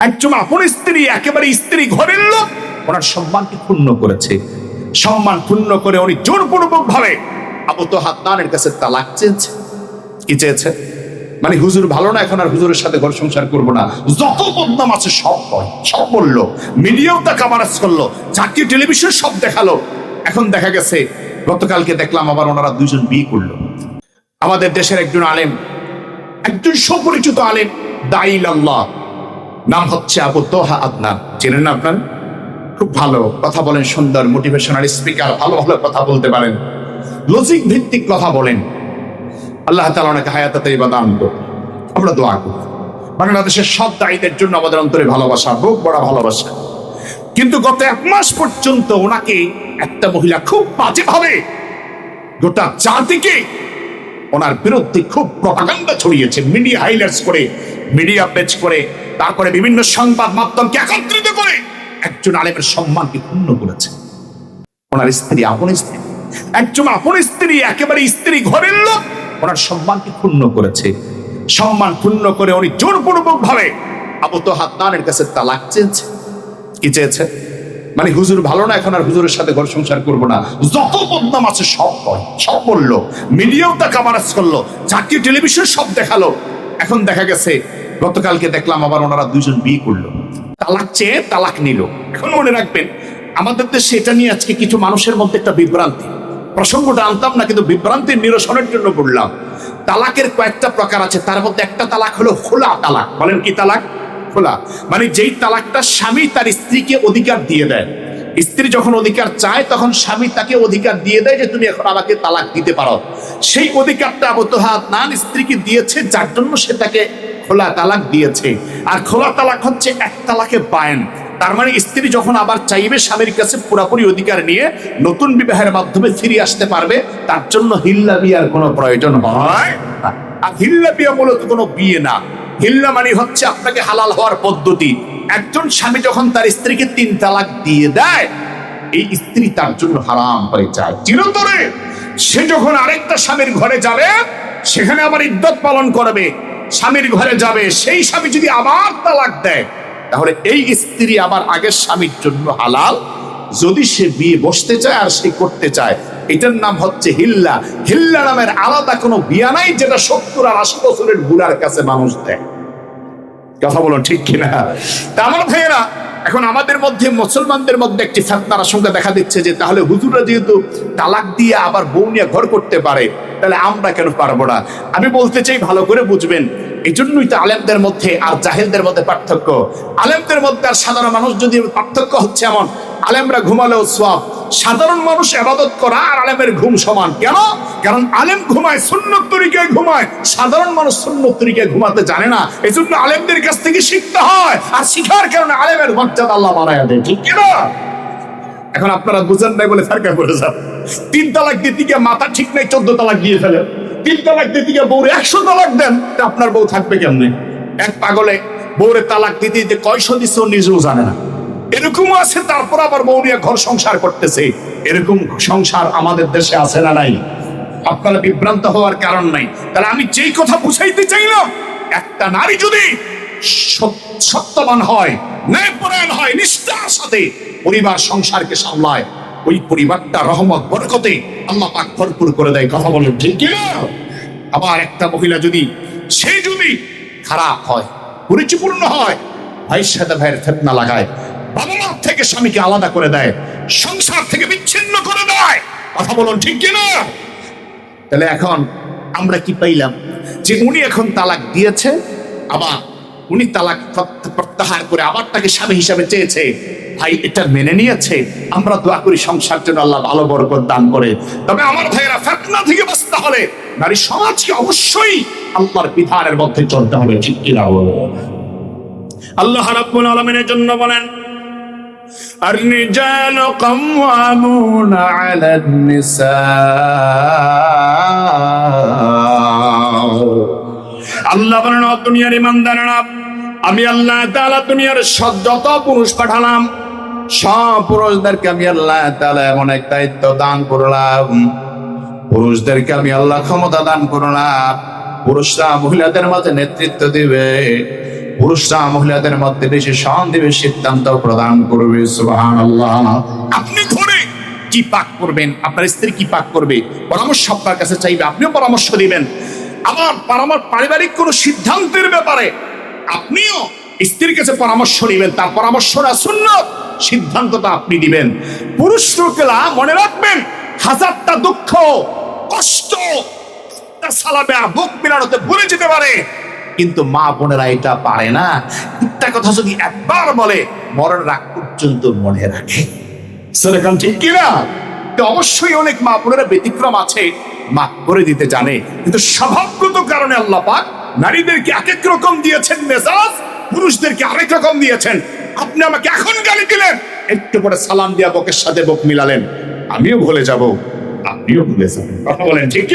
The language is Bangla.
একজন আপন স্ত্রী, একেবারে স্ত্রী ঘরের লোক, ওনার সম্মানকে ক্ষুণ্ণ করেছে। সম্মান ক্ষুণ্ণ করে উনি জোরপূর্বক ভাবে আবু তো কাছে তালাক চেয়েছে। কি চেয়েছে? মানে হুজুর ভালো না, এখন আর হুজুরের সাথে ঘর সংসার করব না। যত বদনাম আছে, সব কয় সব বলল। মিডিয়াও তা কামারাজ করল জাতীয় টেলিভিশন সব দেখাল। এখন দেখা গেছে, গতকালকে দেখলাম আবার ওনারা দুইজন বিয়ে করল। আমাদের দেশের একজন আলেম, একজন সুপরিচিত আলেম দাইল আল্লাহ। নাম হচ্ছে আবু তোহা আদনান। চেনেন না আপনার? খুব ভালো কথা বলেন, সুন্দর মোটিভেশনাল স্পিকার ভালো ভালো কথা বলতে পারেন। লজিক ভিত্তিক কথা বলেন। আল্লাহ তালা অনেক হায়াতাতে বা দান আমরা দোয়া করি। বাংলাদেশের সব দায়ীদের জন্য আমাদের অন্তরে ভালোবাসা, বুক বড় ভালোবাসা। কিন্তু গত এক মাস পর্যন্ত ওনাকে একটা মহিলা খুব বাজেভাবে গোটা জাতিকে ওনার বিরুদ্ধে খুব প্রপাগান্ডা ছড়িয়েছে মিডিয়া হাইলাইটস করে মিডিয়া পেজ করে তারপরে বিভিন্ন সংবাদ মাধ্যমকে একত্রিত করে একজন আলেমের সম্মানকে ক্ষুণ্ণ করেছে। ওনার স্ত্রী আপন স্ত্রী। একজন আপন স্ত্রী, একেবারে স্ত্রী ঘরের লোক, ওনার সম্মানকে ক্ষুণ্ণ করেছে। সম্মান ক্ষুণ্ণ করে উনি জোরপূর্বক ভাবে আবু তো হাতনানের কাছে তালাক চেয়েছে। কি চেয়েছে? মানে হুজুর ভালো না, এখন আর হুজুরের সাথে ঘর সংসার করব না। যত বদনাম আছে, সব সব বলল। মিডিয়াও তা কামারাজ করল, জাতীয় টেলিভিশন সব দেখাল। এখন দেখা গেছে গতকালকে দেখলাম আবার ওনারা দুইজন বিয়ে করল। তালাক চেয়ে তালাক নিল। এখন মনে রাখবেন, আমাদের দেশে এটা নিয়ে আজকে কিছু মানুষের মধ্যে একটা বিভ্রান্তি। প্রসঙ্গটা আনতাম না, কিন্তু বিভ্রান্তির নিরসনের জন্য বললাম, তালাকের কয়েকটা প্রকার আছে। তার মধ্যে একটা তালাক হলো খোলা তালাক। বলেন কি তালাক? খোলা। মানে যেই তালাকটা স্বামী তার স্ত্রীকে অধিকার দিয়ে দেয়। স্ত্রী যখন অধিকার চায়, তখন স্বামী তাকে অধিকার দিয়ে দেয় যে, তুমি এখন আমাকে তালাক দিতে পারো। সেই অধিকারটা আবতহাত নান স্ত্রীকে দিয়েছে, যার জন্য সে তাকে খোলা তালাক দিয়েছে। আর খোলা তালাক হচ্ছে এক তালাকে বায়ন। তার মানে স্ত্রী যখন আবার চাইবে স্বামীর কাছে পুরাপুরি অধিকার নিয়ে নতুন বিবাহের মাধ্যমে ফিরে আসতে পারবে, তার জন্য হিল্লা বিয়ার কোনো প্রয়োজন হয় আর হিল্লা বিয়া মূলত কোনো বিয়ে না। হিল্লা মানে হচ্ছে আপনাকে হালাল হওয়ার পদ্ধতি। একজন স্বামী যখন তার স্ত্রীকে তিন তালাক দিয়ে দেয়, এই স্ত্রী তার জন্য হারাম হয়ে যায় চিরতরে সে যখন আরেকটা স্বামীর ঘরে যাবে, সেখানে আবার ইদ্যত পালন করবে। স্বামীর ঘরে যাবে, সেই স্বামী যদি আবার তালাক দেয়, তাহলে এই স্ত্রী আবার আগের স্বামীর জন্য হালাল। যদি সে বিয়ে বসতে চায় আর সে করতে চায়, এটার নাম হচ্ছে হিল্লা। হিল্লা নামের আলাদা কোনো বিয়া নাই যেটা সত্তর আর আশি বছরের বুড়ার কাছে মানুষ দেয়। কথা বলুন, ঠিক কিনা? তা আমার ভাইয়েরা, এখন আমাদের মধ্যে, মুসলমানদের মধ্যে একটি ফেতনার আশঙ্কা দেখা দিচ্ছে যে, তাহলে হুজুরা যেহেতু তালাক দিয়ে আবার বউ নিয়ে ঘর করতে পারে, তাহলে আমরা কেন পারব না? আমি বলতে চাই, ভালো করে বুঝবেন এই জন্যই তো আলেমদের মধ্যে আর জাহেলদের মধ্যে পার্থক্য। আলেমদের মধ্যে আর সাধারণ মানুষ যদি পার্থক্য হচ্ছে এমন, আলেমরা ঘুমালেও সব সাধারণ মানুষ আবাদত করা আর আলেমের ঘুম সমান। কেন? কারণ আলেম ঘুমায়, সুন্নত তরিকায় ঘুমায়। সাধারণ মানুষ সুন্নত তরিকায় ঘুমাতে জানে না। এই জন্য আলেমদের কাছ থেকে শিখতে হয়। আর শিখার কারণে আলেমের মর্যাদা আল্লাহ বাড়ায় দেয়। ঠিক কিনা? এখন আপনারা বুঝেন নাই বলে ফারকা করে যান। তিন তালাক দিতে গিয়ে মাথা ঠিক নাই, চোদ্দ তালাক দিয়ে ফেলেন। তিন তালাক দিতে গিয়ে বউরে একশো তালাক দেন আপনার বউ থাকবে কেমনে? এক পাগলে বউরে তালাক দিতে দিতে কয়শো দিচ্ছে নিজেও জানে না। এরকমও আছে, তারপর আবার বউ নিয়ে ঘর সংসার করতেছে। এরকম সংসার আমাদের দেশে আছে না নাই? আপনারা বিভ্রান্ত হওয়ার কারণ নাই। তাহলে আমি যেই কথা বুঝাইতে চাইলাম একটা নারী যদি সত্যবান হয়, ন্যায়পরায়ণ হয়, নিষ্ঠার সাথে পরিবার সংসারকে সামলায় ওই পরিবারটা রহমত, বরকতে আল্লাহ পাক ভরপুর করে দেয়, কথা বলেন, ঠিক কি না? আবার একটা মহিলা যদি সে যদি খারাপ হয় পরিচয়পূর্ণ হয়, ভাইয়ের সাথে ভাইয়ের ফেতনা লাগায় বাবা মা থেকে স্বামীকে আলাদা করে দেয়, সংসার থেকে বিচ্ছিন্ন করে দেয়, কথা বলুন, ঠিক কি না? তাহলে এখন আমরা কি পাইলাম? যে উনি এখন তালাক দিয়েছে, আবার উনি তালাক প্রত- প্রত্যাহার করে আবার তাকে স্বামী হিসাবে চেয়েছে ভাই এটা মেনে নিয়েছে আমরা দোয়া করি সংসার জন্য আল্লাহ ভালো বরকত দান করে তবে আমার ভাইয়েরা ফেতনা থেকে বাঁচতে হলে নারী সমাজকে অবশ্যই আল্লাহর বিধানের মধ্যে চলতে হবে ঠিক কিনা আল্লাহ রাব্বুল আলামিনের জন্য বলেন الرجال قوامون على النساء আল্লাহ বলেন "ও দুনিয়ার ইমানদারেরা আমি আল্লাহ দুনিয়ার সব যত পুরুষ পাঠালাম, সব পুরুষদেরকে আমি আল্লাহ তাআলা এমন এক দায়িত্ব দান করলাম। পুরুষদেরকে আমি আল্লাহ ক্ষমতা দান করলাম। পুরুষরা মহিলাদের মাঝে নেতৃত্ব দিবে। পুরুষরা মহিলাদের মধ্যে বেশি সন্দেহের সিদ্ধান্ত প্রদান করবে আপনি ঘরে কি পাক করবেন? আপনার স্ত্রী কি পাক করবে? পরামর্শ আপনার কাছে চাইবে, আপনিও পরামর্শ দিবেন। আমার পারিবারিক কোনো সিদ্ধান্তের ব্যাপারে আপনিও স্ত্রীর কাছে পরামর্শ নেবেন, তার পরামর্শটা শূন্য সিদ্ধান্তটা আপনি দিবেন পুরুষ লোকেরা মনে রাখবেন, হাজারটা দুঃখ, কষ্ট ভুলে যেতে পারে। কিন্তু মা এটা পারে না। কথা যদি একবার বলে পর্যন্ত মনে রাখে। ঠিক তো অবশ্যই অনেক মা ব্যতিক্রম আছে, মাফ করে দিতে জানে। কিন্তু স্বভাবগত কারণে আল্লাহ পাক নারীদেরকে এক এক রকম দিয়েছেন মেজাজ, পুরুষদেরকে আরেক রকম দিয়েছেন। আপনি আমাকে এখন গালি দিলেন। একটু পরে সালাম দিয়া বকের সাথে বক মিলালেন। আমিও ভুলে যাব। আপনিও ভুলে যাবেন। কথা বলেন, ঠিক